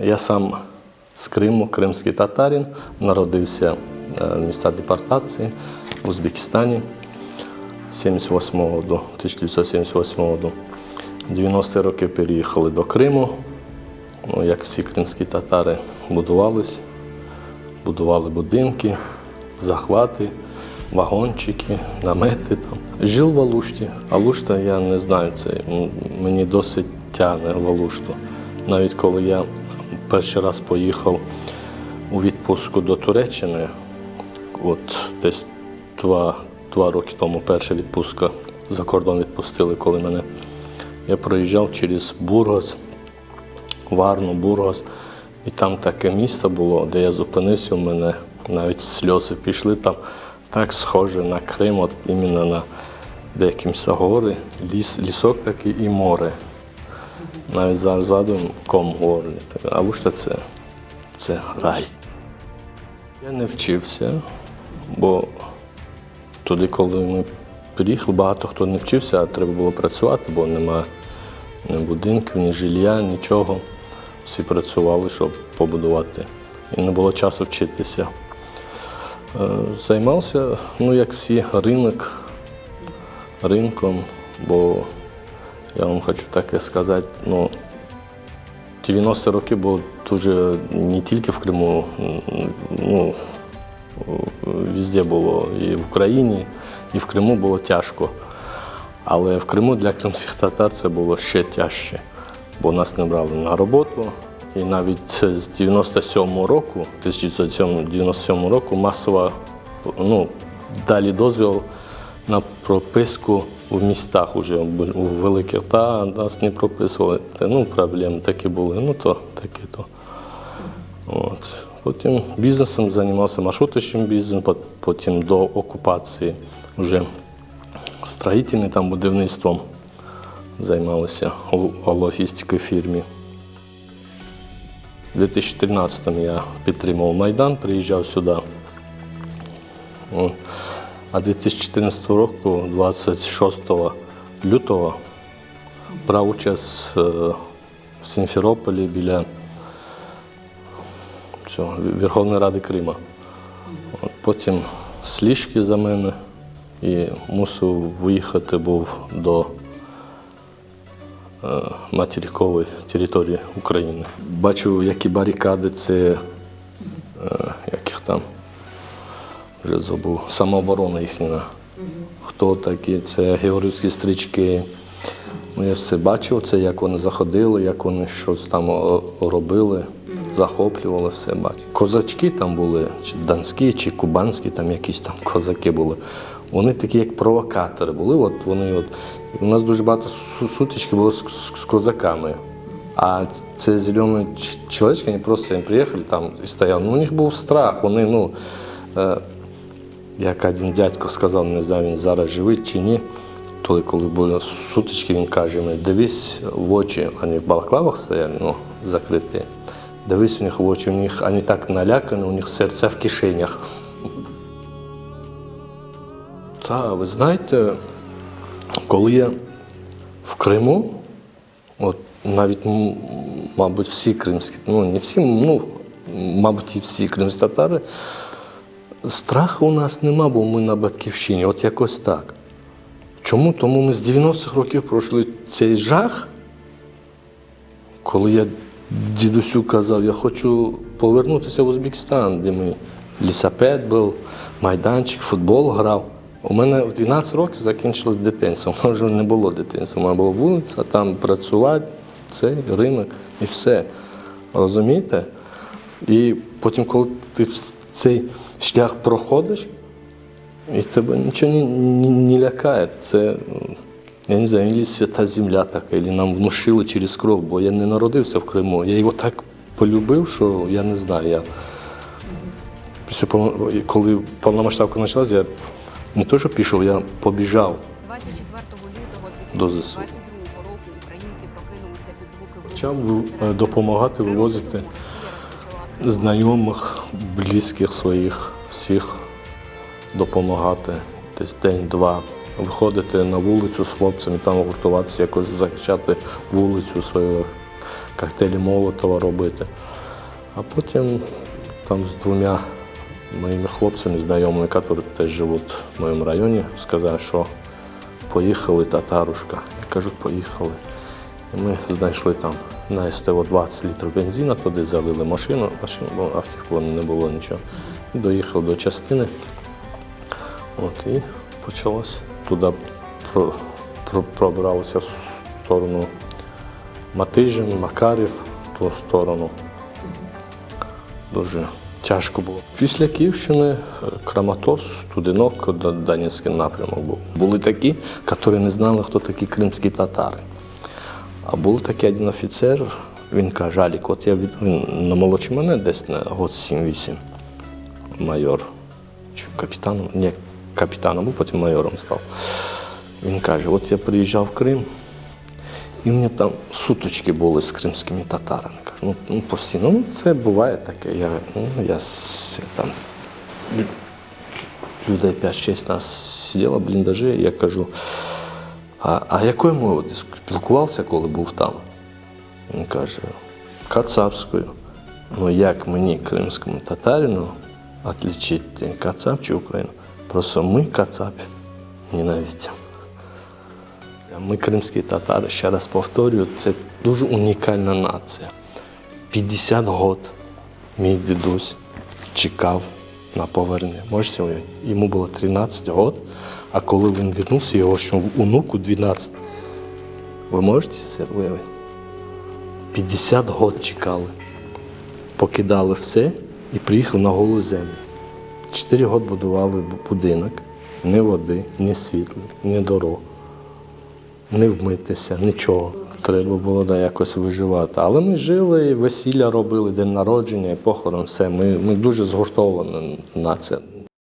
Я сам з Криму, кримський татарин, народився е, в місті депортації в Узбекистані 78 до 1978 году. 90-ті роки переїхали до Криму. Ну, як всі кримські татари будувалися, будували будинки, захвати, вагончики, намети там. Жив в Алушті. Алушта, я не знаю, це мені досить тягне Алушту. Навіть коли я перший раз поїхав у відпустку до Туреччини, от десь два, два роки тому перша відпустка за кордон відпустили, коли мене. Я проїжджав через Бургас, Варну, Бургас, і там таке місто було, де я зупинився, у мене навіть сльози пішли там. Так схоже на Крим, от іменно на деякі гори, ліс, лісок такий і море. Навіть за задум ком горлі. А вушта це, це рай. Я не вчився, бо тоді, коли ми приїхали, багато хто не вчився, а треба було працювати, бо немає ні будинків, ні жилья, нічого. Всі працювали, щоб побудувати. І не було часу вчитися. Е, Займався, ну, як всі, ринок, ринком, бо я вам хочу таке сказати, ну, 90 роки було дуже не тільки в Криму, ну, везде було і в Україні, і в Криму було тяжко. Але в Криму для кримських татар це було ще тяжче, бо нас не брали на роботу. І навіть з 97 року, 1997 року, масово ну, далі дозвіл на прописку в містах уже у великих. Та нас не прописували. Ну, проблеми такі були. Ну то таке то. От. Потім бізнесом займався маршрутичним бізнесом, потім до окупації вже строїтельним там будівництвом займалися у логістикою фірмі. У 2013 я підтримував Майдан, приїжджав сюди. А 2014 року, 26 лютого, брав участь е, в Сімферополі біля Верховної Ради Крима. Потім сліжки за мене і мусив виїхати був до е, материкової території України. Бачив, які барикади це, е, як їх там, вже забув, самооборона їхня. Хто такі, це георгійські стрічки. Ну, я все бачив, це, як вони заходили, як вони щось там робили, захоплювали, все бачив. Козачки там були, чи донські, чи кубанські, там якісь там козаки були. Вони такі, як провокатори були. От вони, от, у нас дуже багато сутички було з, з- з козаками. А це зелені чоловічки, вони просто приїхали там і стояли. Ну, у них був страх. Вони, ну, е, як один дядько сказав, не знаю, він зараз живий чи ні. Тоді, коли були сутички, він каже мені, дивись в очі, вони в балаклавах стояли, ну, закриті. Дивись у них в очі, у них вони так налякані, у них серця в кишенях. Та, ви знаєте, коли я в Криму, от навіть, мабуть, всі кримські, ну не всі, ну, мабуть, і всі кримські татари, страху у нас нема, бо ми на батьківщині, от якось так. Чому? Тому ми з 90-х років пройшли цей жах, коли я дідусю казав, я хочу повернутися в Узбекистан, де ми лісопед був, майданчик, футбол грав. У мене в 12 років закінчилось дитинство. У мене вже не було дитинства. У мене була вулиця, там працювати, цей ринок і все. Розумієте? І потім, коли ти в цей шлях проходиш, і тебе нічого не, не, не лякає. Це, я не знаю, або свята земля така, або нам внушили через кров, бо я не народився в Криму. Я його так полюбив, що я не знаю. Я... Після, коли повномасштабка почалася, я не то, що пішов, я побіжав. 24 лютого До ЗСУ. 2022 року українці прокинулися під звуки Почав Серед допомагати вивозити знайомих, близьких своїх, всіх допомагати. Десь день-два. Виходити на вулицю з хлопцями, там гуртуватися, якось захищати вулицю свою. коктейлі Молотова робити. А потім там з двома моїми хлопцями, знайомими, які теж живуть в моєму районі, сказали, що поїхали татарушка. Я кажу, поїхали. І ми знайшли там на СТО 20 літрів бензину, туди залили машину, машину автівку не було нічого. І доїхали до частини. От, і почалось. Туди про, про, пробралися в сторону Матижин, Макарів, в ту сторону. Дуже тяжко було. Після Київщини е, Краматорськ, Студенок, Донецький напрямок був. Були такі, які не знали, хто такі кримські татари. А був такий один офіцер, він каже, Алік, от я від... він намолодший мене десь на год 7-8, майор чи капітаном, ні, капітаном був, потім майором став. Він каже, от я приїжджав в Крим, і в мене там суточки були з кримськими татарами. Кажу, ну, ну постійно, ну це буває таке. Я, ну, я там лю- людей 5-6 нас сиділо бліндажі, я кажу, а, а якою мовою ти спілкувався, коли був там? Він каже, кацапською. Ну як мені, кримському татарину, відлічити кацап чи Україну? Просто ми кацапі ненавидимо. Ми кримські татари, ще раз повторюю, це дуже унікальна нація. 50 років мій дідусь чекав на повернення. Можете уявити? Йому було 13 років, а коли він вернувся, його ще онуку 12. Ви можете це уявити? 50 років чекали. Покидали все і приїхали на голу землю. Чотири роки будували будинок, ні води, ні світла, ні дорог не вмитися, нічого. Треба було да, якось виживати. Але ми жили, весілля робили, день народження, і похорон, все. Ми, ми дуже згуртована нація.